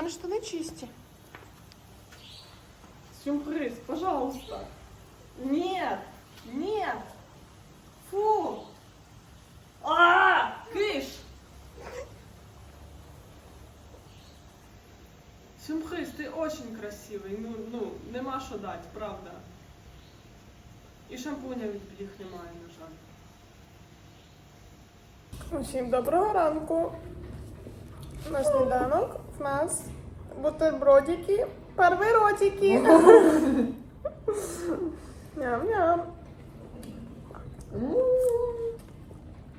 мене штани чисті. Сюрприз, пожалуйста. Нет, нет. Фу. А, киш. Сюрприз, ти очень красивий. Ну, ну, нема що дати, правда. І шампуня від бліх немає, на жаль. Усім доброго ранку. На сніданок в Нас бутербродики, перші ротики. Ням-ням.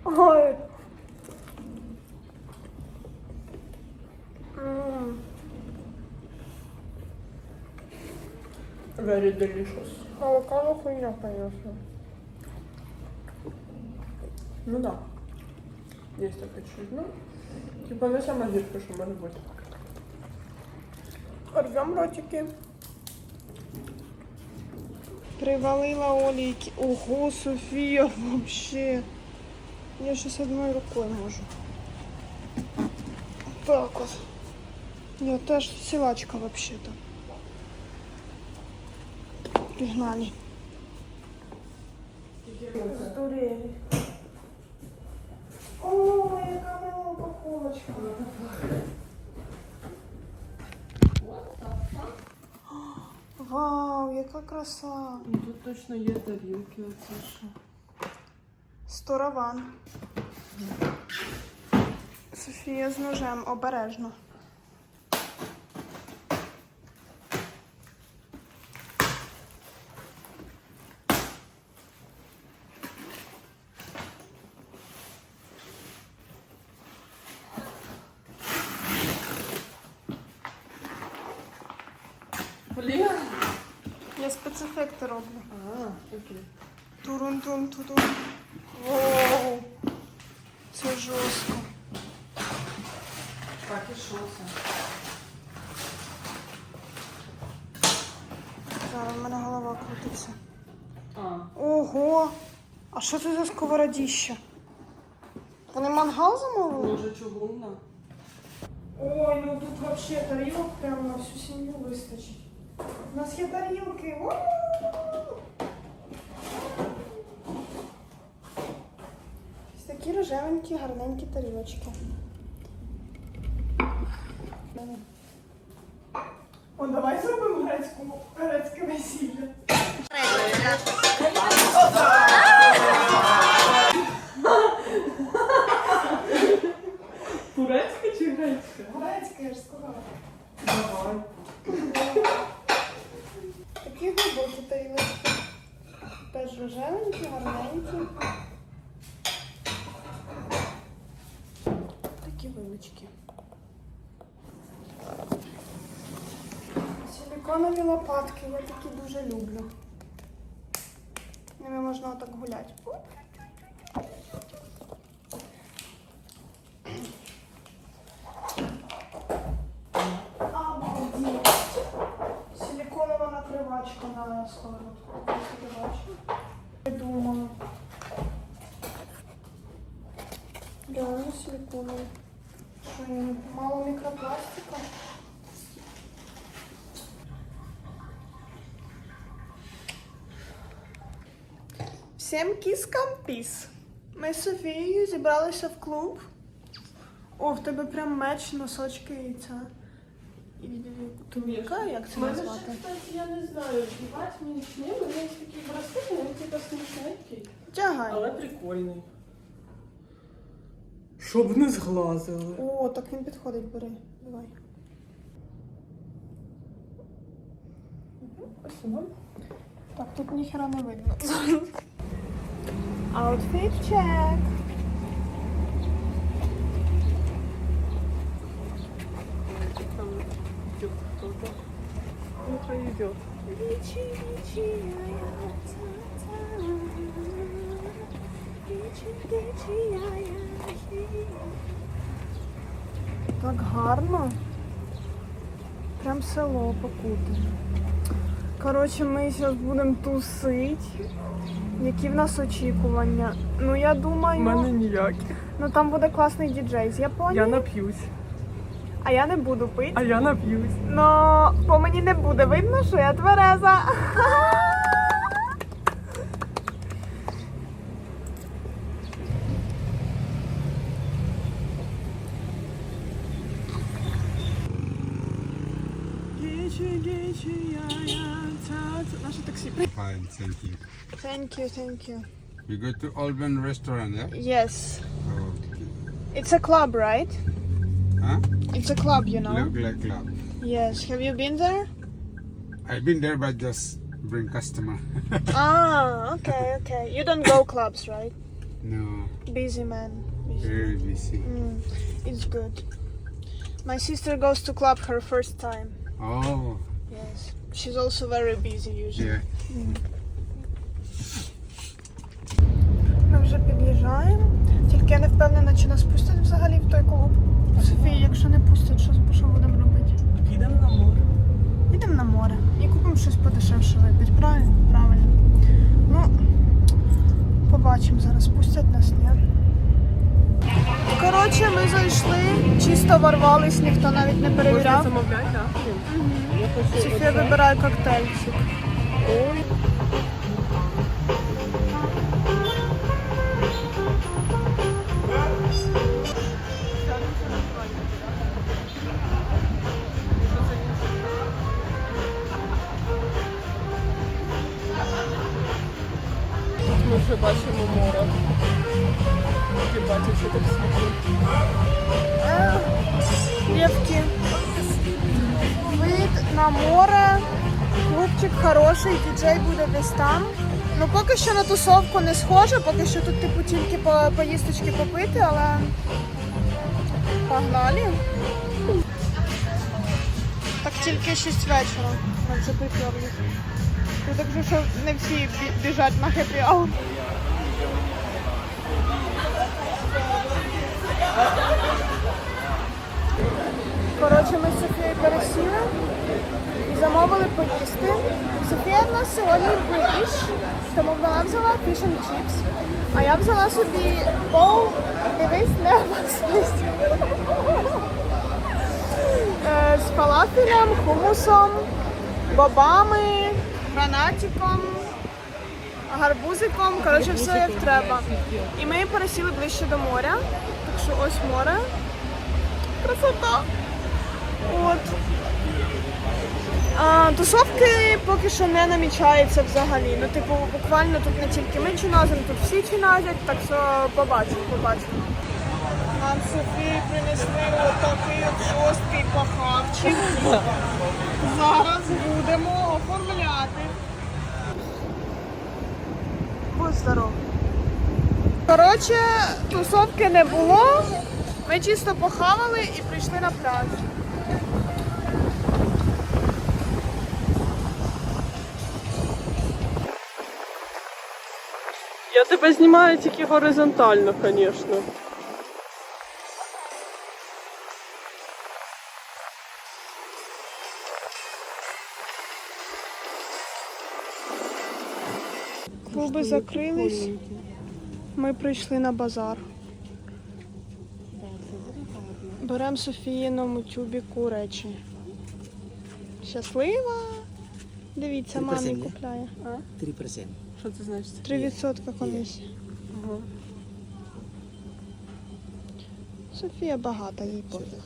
Ой. Very delicious. Авокадо хуйня, конечно. Ну да. Есть такое чуть, ну. Типа не сама гірка, що може бути. Рвем ротики. Привалила олейки. Ого, Софія, вообще. Я щось одною рукою можу. Так от. Я теж силачка вообще-то. Пігнали. Здурели. О, яка мила упаковочка. Вау, яка краса. Ну тут точно є тарілки, оце що. Сторован. Софія з ножем обережно. Блін. Я спецефекти роблю. А, окей. турун тун тун Воу. Це жорстко. Так, і що? Зараз в мене голова крутиться. А, Ого! А що це за сковородіще? Вони мангал замовили? може чугунна? Ой, ну тут вообще тарілок прямо на всю сім'ю вистачить. У нас є тарілки. Ось такі рожевенькі, гарненькі тарілочки. О, давай зробимо грецьку, Теж рожевенькі, гарненькі. Такі вилочки. Силіконові лопатки, я такі дуже люблю. Ними можна отак гуляти. Обалдеть. Силиконова накривачка на сковородку. Силиконові. Що, мало мікропластика? Всім кіскам піс. Ми з Софією зібралися в клуб. О, в тебе прям меч, носочки і це. І туміка, як це назвати? кстати, я не знаю, вдівати мені чи ні, у мене є такий браслет, він типа смішненький. Тягай. Але прикольний. Щоб не зглазили. О, так він підходить, бери. Давай. Спасибо. Так, тут ніхера не видно. Outfit check. Кто-то идет. Вічі, вічі, я-я, Так гарно. Прям село покутане. Коротше, ми зараз будемо тусити. Які в нас очікування? Ну я думаю, У мене ніякі. ну там буде класний діджей з Японії. Я нап'юсь. А я не буду пити. А я нап'юсь. Но по мені не буде видно, що я твереза. наше таксі. Fine, thank you. Thank you, thank you. We go to Alban restaurant, yeah? Yes. Okay. It's a club, right? Huh? It's a club, you know. Look like club. Yes. Have you been there? I've been there, but just bring customer. ah, okay, okay. You don't go clubs, right? no, Busy man. Busy. very busy. Mm, it's good. My sister goes to club her first time. Oh, Yes. She's also very busy usually. yeah. Ми вже під'їжджаємо. Тільки я не впевнена, чи нас пустять взагалі в той клуб. Софія, якщо не пустять, що, що будемо робити? Підемо на море. Йдемо на море і купимо щось подешевше випити. Правильно? Правильно. Ну, побачимо зараз, пустять нас, ні. Коротше, ми зайшли, чисто ворвались, ніхто навіть не перевіряв. замовляти, так? Софія вибирає коктейльчик. Дівки, вид на море, клубчик хороший, діджей буде десь там. Ну поки що на тусовку не схоже, поки що тут типу тільки по поїсточки попити, але погнали. Так тільки 6 вечора. Ми вже. Ну так же, що не всі біжать на хеппі Коротше, ми з Софією пересіли і замовили поїсти. Софія в нас сьогодні British, тому вона взяла fish and chips, а я взяла собі боул, дивись, небо свість. Е, З фалафелем, хумусом, бобами, гранатиком, гарбузиком, коротше, все як треба. І ми пересіли ближче до моря, що ось море. Красота. От. А, тусовки поки що не намічаються взагалі. Ну, типу, буквально тут не тільки ми чиназимо, тут всі чиназять, так що побачимо, побачимо. Нам Софії принесли отакий от жорсткий пахавчик. Зараз будемо оформляти. Будь здоров. Коротше, тусовки не було. Ми чисто похавали і прийшли на пляж. Я тебе знімаю тільки горизонтально, звісно. Клуби закрились. Ми прийшли на базар. Беремо Софіїному тюбіку речі. Щаслива! Дивіться, мамі купляє. 3%. Що це значить? 3% комісія. Ага. Софія багата, їй пофіг.